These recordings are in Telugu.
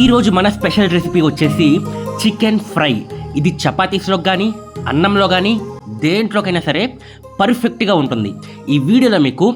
ఈరోజు మన స్పెషల్ రెసిపీ వచ్చేసి చికెన్ ఫ్రై. ఇది చపాతీస్లో కానీ అన్నంలో కానీ దేంట్లోకైనా సరే పర్ఫెక్ట్గా ఉంటుంది. ఈ వీడియోలో మీకు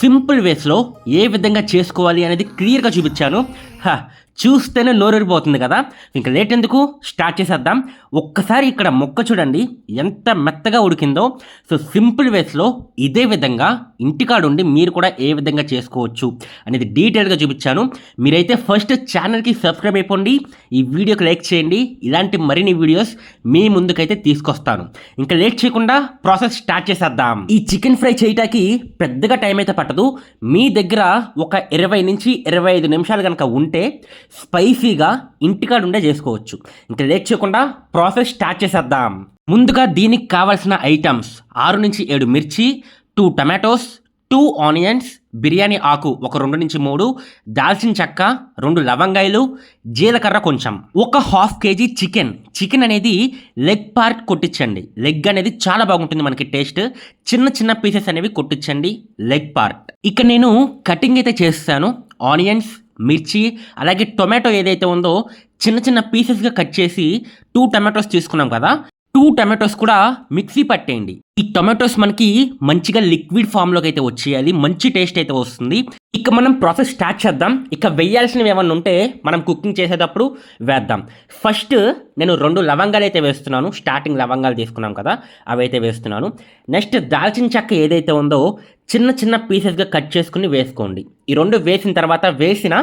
సింపుల్ వేస్లో ఏ విధంగా చేసుకోవాలి అనేది క్లియర్గా చూపించాను. హా చూస్తేనే నోరూరిపోతుంది కదా. ఇంకా లేట్ ఎందుకు? స్టార్ట్ చేసేద్దాం. ఒక్కసారి ఇక్కడ మొక్క చూడండి. ఎంత మెత్తగా ఉడికిందో. సో సింపుల్ వేస్లో ఇదే విధంగా ఇంటికాడుండి మీరు కూడా ఏ విధంగా చేసుకోవచ్చు అనేది డీటెయిల్గా చూపించాను. మీరైతే ఫస్ట్ ఛానల్కి సబ్స్క్రైబ్ అయిపోండి. ఈ వీడియోకి లైక్ చేయండి. ఇలాంటి మరిన్ని వీడియోస్ మీ ముందుకైతే తీసుకొస్తాను. ఇంకా లేట్ చేయకుండా ప్రాసెస్ స్టార్ట్ చేసేద్దాం. ఈ చికెన్ ఫ్రై చేయటానికి పెద్దగా టైం అయితే పట్టదు. మీ దగ్గర ఒక ఇరవై నుంచి ఇరవై ఐదు నిమిషాలు కనుక ఉంటే స్పైసీగా ఇంటికాడ ఉండే చేసుకోవచ్చు. ఇంకా లేట్ చేయకుండా ప్రాసెస్ స్టార్ట్ చేసేద్దాం. ముందుగా దీనికి కావాల్సిన ఐటమ్స్ ఆరు నుంచి ఏడు మిర్చి two tomatoes two onions biryani ఆకు ఒక రెండు నుంచి మూడు దాల్చిన చెక్క రెండు లవంగాయలు జీలకర్ర కొంచెం. ఒక హాఫ్ కేజీ చికెన్. చికెన్ అనేది లెగ్ పార్ట్ కొట్టించండి. లెగ్ అనేది చాలా బాగుంటుంది మనకి టేస్ట్. చిన్న చిన్న పీసెస్ అనేవి కొట్టించండి లెగ్ పార్ట్. ఇక నేను కటింగ్ అయితే చేస్తాను. ఆనియన్స్ మిర్చి అలాగే టొమాటో ఏదైతే ఉందో చిన్న చిన్న పీసెస్గా కట్ చేసి టూ టమాటోస్ తీసుకున్నాం కదా. టూ టమాటోస్ కూడా మిక్సీ పట్టేయండి. ఈ టొమాటోస్ మనకి మంచిగా లిక్విడ్ ఫామ్లోకి అయితే వచ్చేయాలి. మంచి టేస్ట్ అయితే వస్తుంది. ఇక మనం ప్రాసెస్ స్టార్ట్ చేద్దాం. ఇక వేయాల్సినవి ఏమన్నా ఉంటే మనం కుకింగ్ చేసేటప్పుడు వేద్దాం. ఫస్ట్ నేను రెండు లవంగాలు అయితే వేస్తున్నాను. స్టార్టింగ్ లవంగాలు తీసుకున్నాం కదా అవి అయితే వేస్తున్నాను. నెక్స్ట్ దాల్చిన చెక్క ఏదైతే ఉందో చిన్న చిన్న పీసెస్గా కట్ చేసుకుని వేసుకోండి. ఈ రెండు వేసిన తర్వాత వేసిన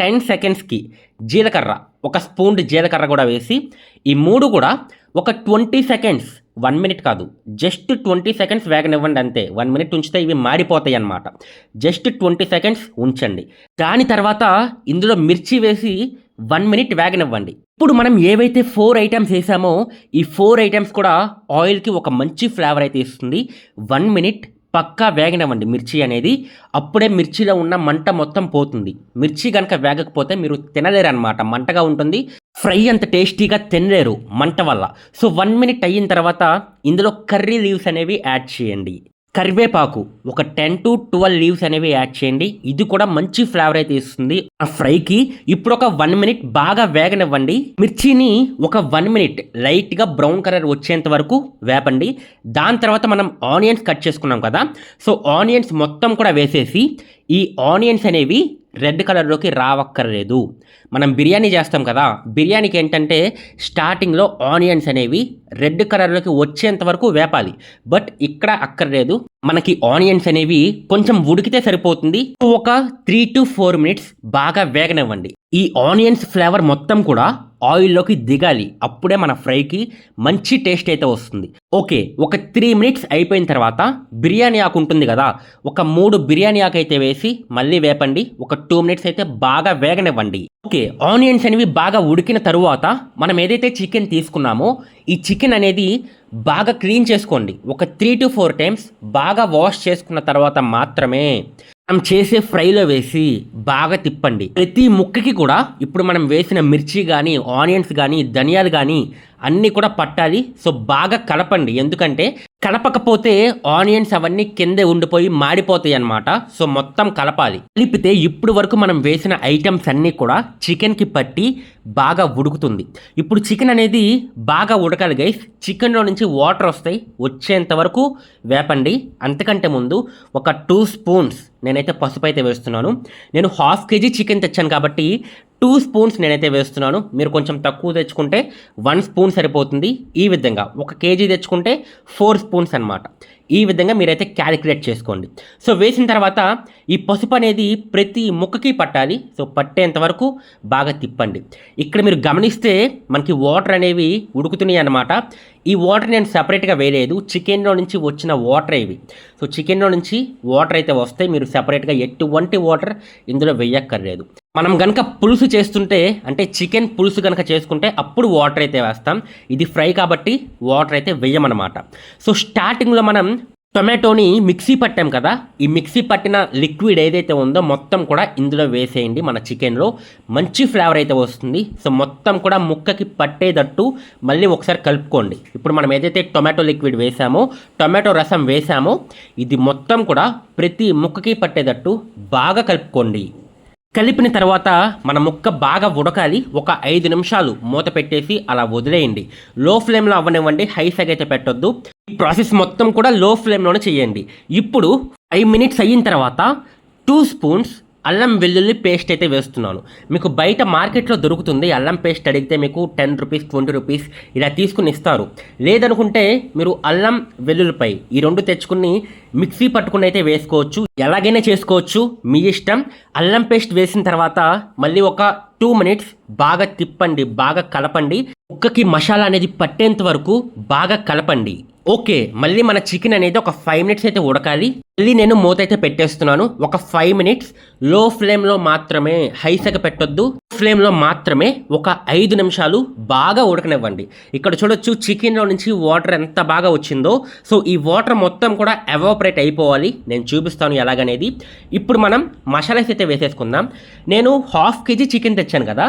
టెన్ సెకండ్స్కి జీలకర్ర ఒక స్పూన్ జీలకర్ర కూడా వేసి ఈ మూడు కూడా ఒక ట్వంటీ సెకండ్స్ వన్ మినిట్ కాదు జస్ట్ ట్వంటీ సెకండ్స్ వేగనివ్వండి అంతే. వన్ మినిట్ ఉంచితే ఇవి మాడిపోతాయి అన్నమాట. జస్ట్ ట్వంటీ సెకండ్స్ ఉంచండి. దాని తర్వాత ఇందులో మిర్చి వేసి వన్ మినిట్ వేగనివ్వండి. ఇప్పుడు మనం ఏవైతే ఫోర్ ఐటమ్స్ వేసామో ఈ ఫోర్ ఐటమ్స్ కూడా ఆయిల్కి ఒక మంచి ఫ్లేవర్ అయితే ఇస్తుంది. వన్ మినిట్ పక్కా వేగనివ్వండి. మిర్చి అనేది అప్పుడే మిర్చిలో ఉన్న మంట మొత్తం పోతుంది. మిర్చి కనుక వేగకపోతే మీరు తినలేరు అనమాట మంటగా ఉంటుంది. ఫ్రై అంత టేస్టీగా తినలేరు మంట వల్ల. సో వన్ మినిట్ అయిన తర్వాత ఇందులో కర్రీ లీవ్స్ అనేవి యాడ్ చేయండి. కరివేపాకు. ఒక టెన్ టు ట్వెల్వ్ లీవ్స్ అనేవి యాడ్ చేయండి. ఇది కూడా మంచి ఫ్లేవర్ అయితే ఇస్తుంది. ఆ ఫ్రైకి ఇప్పుడు ఒక వన్ మినిట్ బాగా వేగనివ్వండి. మిర్చిని ఒక వన్ మినిట్ లైట్గా బ్రౌన్ కలర్ వచ్చేంత వరకు వేపండి. దాని తర్వాత మనం ఆనియన్స్ కట్ చేసుకున్నాం కదా. సో ఆనియన్స్ మొత్తం కూడా వేసేసి ఈ ఆనియన్స్ అనేవి రెడ్ కలర్లోకి రావక్కర్లేదు. మనం బిర్యానీ చేస్తాం కదా బిర్యానీకి ఏంటంటే స్టార్టింగ్లో ఆనియన్స్ అనేవి రెడ్ కలర్లోకి వచ్చేంత వరకు వేపాలి. బట్ ఇక్కడ అక్కర్లేదు. మనకి ఆనియన్స్ అనేవి కొంచెం ఉడికితే సరిపోతుంది. ఒక త్రీ టు ఫోర్ మినిట్స్ బాగా వేగనివ్వండి. ఈ ఆనియన్స్ ఫ్లేవర్ మొత్తం కూడా ఆయిల్లోకి దిగాలి. అప్పుడే మన ఫ్రైకి మంచి టేస్ట్ అయితే వస్తుంది. ఓకే ఒక త్రీ మినిట్స్ అయిపోయిన తర్వాత బిర్యానీ ఆకు ఉంటుంది కదా ఒక మూడు బిర్యానీ ఆకు అయితే వేసి మళ్ళీ వేపండి. ఒక టూ మినిట్స్ అయితే బాగా వేగనివ్వండి. ఓకే ఆనియన్స్ అనేవి బాగా ఉడికిన తరువాత మనం ఏదైతే చికెన్ తీసుకున్నామో ఈ చికెన్ అనేది బాగా క్లీన్ చేసుకోండి. ఒక త్రీ టు ఫోర్ టైమ్స్ బాగా వాష్ చేసుకున్న తర్వాత మాత్రమే మనం చేసే ఫ్రైలో వేసి బాగా తిప్పండి. ప్రతి ముక్కకి కూడా ఇప్పుడు మనం వేసిన మిర్చి కానీ ఆనియన్స్ కానీ ధనియాలు కానీ అన్నీ కూడా పట్టాలి. సో బాగా కలపండి. ఎందుకంటే కలపకపోతే ఆనియన్స్ అవన్నీ కిందే ఉండిపోయి మాడిపోతాయి అన్నమాట. సో మొత్తం కలపాలి. కలిపితే ఇప్పుడు వరకు మనం వేసిన ఐటమ్స్ అన్నీ కూడా చికెన్కి పట్టి బాగా ఉడుకుతుంది. ఇప్పుడు చికెన్ అనేది బాగా ఉడకాలి గైస్ చికెన్లో నుంచి వాటర్ వస్తాయి. వచ్చేంత వరకు వేపండి. అంతకంటే ముందు ఒక టూ స్పూన్స్ నేనైతే పసుపు అయితే వేస్తున్నాను. నేను హాఫ్ కేజీ చికెన్ తెచ్చాను కాబట్టి టూ స్పూన్స్ నేనైతే వేస్తున్నాను. మీరు కొంచెం తక్కువ తెచ్చుకుంటే వన్ స్పూన్ సరిపోతుంది. ఈ విధంగా ఒక కేజీ తెచ్చుకుంటే ఫోర్ స్పూన్స్ అనమాట ఈ విధంగా మీరైతే క్యాలిక్యులేట్ చేసుకోండి. సో వేసిన తర్వాత ఈ పసుపు అనేది ప్రతి ముక్కకి పట్టాలి. సో పట్టేంత వరకు బాగా తిప్పండి. ఇక్కడ మీరు గమనిస్తే మనకి వాటర్ అనేవి ఉడుకుతున్నాయి అన్నమాట. ఈ వాటర్ నేను సపరేట్గా వేయలేదు. చికెన్లో నుంచి వచ్చిన వాటర్ ఇవి. సో చికెన్లో నుంచి వాటర్ అయితే వస్తాయి. మీరు సపరేట్గా ఎటువంటి వాటర్ ఇందులో వేయక్కర్లేదు. మనం కనుక పులుసు చేస్తుంటే అంటే చికెన్ పులుసు కనుక చేసుకుంటే అప్పుడు వాటర్ అయితే వేస్తాం. ఇది ఫ్రై కాబట్టి వాటర్ అయితే వేయమన్నమాట. సో స్టార్టింగ్లో మనం టొమాటోని మిక్సీ పట్టాం కదా ఈ మిక్సీ పట్టిన లిక్విడ్ ఏదైతే ఉందో మొత్తం కూడా ఇందులో వేసేయండి మన చికెన్లో. మంచి ఫ్లేవర్ అయితే వస్తుంది. సో మొత్తం కూడా ముక్కకి పట్టేటట్టు మళ్ళీ ఒకసారి కలుపుకోండి. ఇప్పుడు మనం ఏదైతే టొమాటో లిక్విడ్ వేసామో టొమాటో రసం వేసామో ఇది మొత్తం కూడా ప్రతి ముక్కకి పట్టేటట్టు బాగా కలుపుకోండి. కలిపిన తర్వాత మన ముక్క బాగా ఉడకాలి. ఒక ఐదు నిమిషాలు మూత పెట్టేసి అలా వదిలేయండి. లో ఫ్లేమ్లో అవ్వనివ్వండి. హై సైగ్ అయితే పెట్టొద్దు. ఈ ప్రాసెస్ మొత్తం కూడా లో ఫ్లేమ్లోనే చేయండి. ఇప్పుడు ఫైవ్ మినిట్స్ అయిన తర్వాత టూ స్పూన్స్ అల్లం వెల్లుల్లి పేస్ట్ అయితే వేస్తున్నాను. మీకు బయట మార్కెట్లో దొరుకుతుంది అల్లం పేస్ట్ అడిగితే మీకు టెన్ రూపీస్ ట్వంటీ రూపీస్ ఇలా తీసుకుని ఇస్తారు. లేదనుకుంటే మీరు అల్లం వెల్లుల్లిపై ఈ రెండు తెచ్చుకుని మిక్సీ పట్టుకుని అయితే వేసుకోవచ్చు. ఎలాగైనా చేసుకోవచ్చు. మీ ఇష్టం. అల్లం పేస్ట్ వేసిన తర్వాత మళ్ళీ ఒక టూ మినిట్స్ బాగా తిప్పండి బాగా కలపండి. ముక్కకి మసాలా అనేది పట్టేంత వరకు బాగా కలపండి. ఓకే మళ్ళీ మన చికెన్ అనేది ఒక ఫైవ్ మినిట్స్ అయితే ఉడకాలి. మళ్ళీ నేను మూత అయితే పెట్టేస్తున్నాను. ఒక ఫైవ్ మినిట్స్లో ఫ్లేమ్లో మాత్రమే హైసగ పెట్టొద్దు. ఫ్లేమ్లో మాత్రమే ఒక ఐదు నిమిషాలు బాగా ఉడకనివ్వండి. ఇక్కడ చూడొచ్చు చికెన్లో నుంచి వాటర్ ఎంత బాగా వచ్చిందో. సో ఈ వాటర్ మొత్తం కూడా ఎవాపరేట్ అయిపోవాలి. నేను చూపిస్తాను ఎలాగనేది. ఇప్పుడు మనం మసాలాస్ అయితే వేసేసుకుందాం. నేను హాఫ్ కేజీ చికెన్ తెచ్చాను కదా.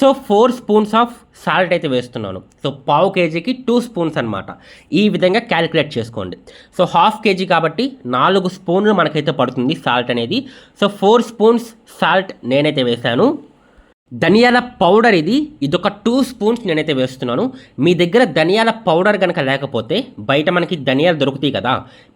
So four spoons of salt అయితే వేస్తున్నాను. సో పావు కేజీకి టూ స్పూన్స్ అనమాట ఈ విధంగా క్యాలిక్యులేట్ చేసుకోండి. సో హాఫ్ కేజీ కాబట్టి నాలుగు స్పూన్లు మనకైతే పడుతుంది సాల్ట్ అనేది. సో ఫోర్ స్పూన్స్ సాల్ట్ నేనైతే వేశాను. ధనియాల పౌడర్ ఇది. ఇదొక టూ స్పూన్స్ నేనైతే వేస్తున్నాను. మీ దగ్గర ధనియాల పౌడర్ కనుక లేకపోతే బయట మనకి ధనియాలు దొరుకుతాయి కదా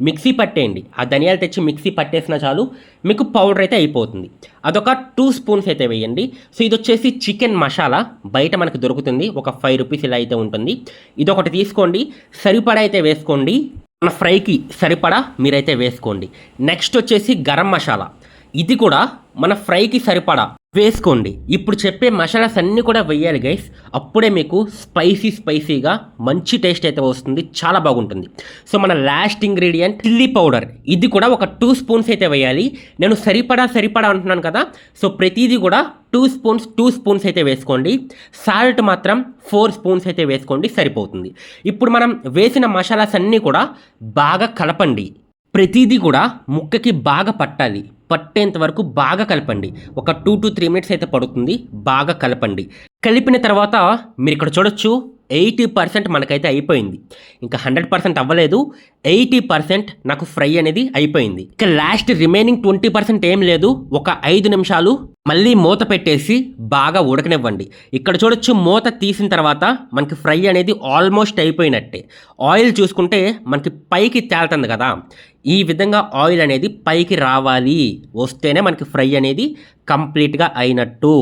మిక్సీ పట్టేయండి. ఆ ధనియాలు తెచ్చి మిక్సీ పట్టేసినా చాలు మీకు పౌడర్ అయితే అయిపోతుంది. అదొక టూ స్పూన్స్ అయితే వేయండి. సో ఇది వచ్చేసి చికెన్ మసాలా. బయట మనకు దొరుకుతుంది. ఒక ఫైవ్ రూపీస్ ఇలా అయితే ఉంటుంది. ఇదొకటి తీసుకోండి. సరిపడా అయితే వేసుకోండి. మన ఫ్రైకి సరిపడా మీరైతే వేసుకోండి. నెక్స్ట్ వచ్చేసి గరం మసాలా. ఇది కూడా మన ఫ్రైకి సరిపడా. వేసుకోండి. ఇప్పుడు చెప్పే మసాలాస్ అన్నీ కూడా వేయాలి గైస్ అప్పుడే మీకు స్పైసీ స్పైసీగా మంచి టేస్ట్ అయితే వస్తుంది. చాలా బాగుంటుంది. సో మన లాస్ట్ ఇంగ్రీడియంట్ చిల్లీ పౌడర్ ఇది కూడా ఒక టూ స్పూన్స్ అయితే వేయాలి. నేను సరిపడా సరిపడా అంటున్నాను కదా. సో ప్రతిదీ కూడా టూ స్పూన్స్ టూ స్పూన్స్ అయితే వేసుకోండి. సాల్ట్ మాత్రం ఫోర్ స్పూన్స్ అయితే వేసుకోండి. సరిపోతుంది. ఇప్పుడు మనం వేసిన మసాలాస్ అన్నీ కూడా బాగా కలపండి. ప్రతిదీ కూడా ముక్కకి బాగా పట్టాలి. పట్టేంత వరకు బాగా కలపండి. ఒక టూ టు త్రీ మినిట్స్ అయితే పడుతుంది. బాగా కలపండి. కలిపిన తర్వాత మీరు ఇక్కడ చూడొచ్చు ఎయిటీ పర్సెంట్ మనకైతే అయిపోయింది. ఇంకా హండ్రెడ్ పర్సెంట్ అవ్వలేదు ఎయిటీ పర్సెంట్ నాకు ఫ్రై అనేది అయిపోయింది. ఇక లాస్ట్ రిమైనింగ్ ట్వంటీ పర్సెంట్ ఏం లేదు ఒక ఐదు నిమిషాలు మళ్ళీ మూత పెట్టేసి బాగా ఉడకనివ్వండి. ఇక్కడ చూడొచ్చు మూత తీసిన తర్వాత మనకి ఫ్రై అనేది ఆల్మోస్ట్ అయిపోయినట్టే. ఆయిల్ చూసుకుంటే మనకి పైకి తేలుతుంది కదా. ఈ విధంగా ఆయిల్ అనేది పైకి రావాలి వస్తేనే మనకి ఫ్రై అనేది కంప్లీట్గా అయినట్టు.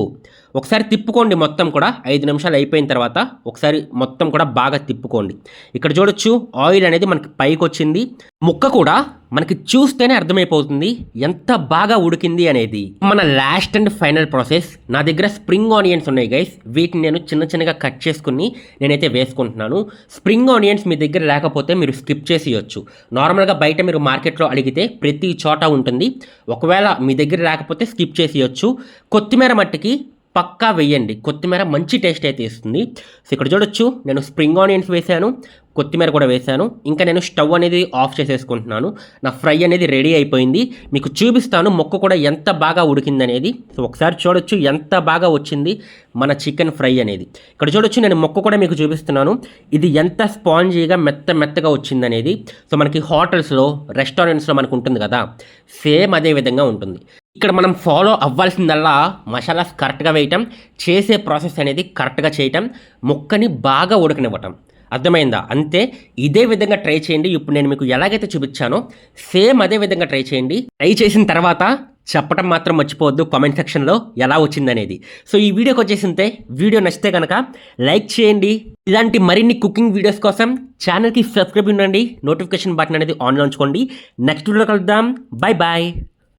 ఒకసారి తిప్పుకోండి మొత్తం కూడా ఐదు నిమిషాలు అయిపోయిన తర్వాత ఒకసారి మొత్తం కూడా బాగా తిప్పుకోండి. ఇక్కడ చూడొచ్చు ఆయిల్ అనేది మనకి పైకి వచ్చింది ముక్క కూడా మనకి చూస్తేనే అర్థమైపోతుంది ఎంత బాగా ఉడికింది అనేది. మన లాస్ట్ అండ్ ఫైనల్ ప్రాసెస్ నా దగ్గర స్ప్రింగ్ ఆనియన్స్ ఉన్నాయి గైస్ వీటిని నేను చిన్న చిన్నగా కట్ చేసుకుని నేనైతే వేసుకుంటున్నాను. స్ప్రింగ్ ఆనియన్స్ మీ దగ్గర లేకపోతే మీరు స్కిప్ చేసేయచ్చు. నార్మల్గా బయట మీరు మార్కెట్లో అడిగితే ప్రతి చోట ఉంటుంది. ఒకవేళ మీ దగ్గర లేకపోతే స్కిప్ చేసేయచ్చు. కొత్తిమీర మట్టికి పక్కా వేయండి. కొత్తిమీర మంచి టేస్ట్ అయితే ఇస్తుంది. సో ఇక్కడ చూడొచ్చు నేను స్ప్రింగ్ ఆనియన్స్ వేశాను కొత్తిమీర కూడా వేసాను ఇంకా నేను స్టవ్ అనేది ఆఫ్ చేసేసుకుంటున్నాను. నా ఫ్రై అనేది రెడీ అయిపోయింది. మీకు చూపిస్తాను మొక్క కూడా ఎంత బాగా ఉడికిందనేది. సో ఒకసారి చూడొచ్చు ఎంత బాగా వచ్చింది మన చికెన్ ఫ్రై అనేది. ఇక్కడ చూడొచ్చు నేను మొక్క కూడా మీకు చూపిస్తున్నాను. ఇది ఎంత స్పాంజీగా మెత్త మెత్తగా వచ్చిందనేది. సో మనకి హోటల్స్లో రెస్టారెంట్స్లో మనకు ఉంటుంది కదా. సేమ్ అదే విధంగా ఉంటుంది. ఇక్కడ మనం ఫాలో అవ్వాల్సిందల్లా మసాలాస్ కరెక్ట్గా వేయటం చేసే ప్రాసెస్ అనేది కరెక్ట్గా చేయటం ముక్కని బాగా ఉడకనివ్వటం. అర్థమైందా? అంతే ఇదే విధంగా ట్రై చేయండి. ఇప్పుడు నేను మీకు ఎలాగైతే చూపించానో సేమ్ అదే విధంగా ట్రై చేయండి. ట్రై చేసిన తర్వాత చెప్పటం మాత్రం మర్చిపోవద్దు. కామెంట్ సెక్షన్లో ఎలా వచ్చిందనేది. సో ఈ వీడియోకి వచ్చేసింతే వీడియో నచ్చితే కనుక లైక్ చేయండి. ఇలాంటి మరిన్ని కుకింగ్ వీడియోస్ కోసం ఛానల్కి సబ్స్క్రైబ్ ఉండండి. నోటిఫికేషన్ బటన్ అనేది ఆన్లో ఉంచుకోండి. నెక్స్ట్ వీడియో కలుద్దాం. Bye bye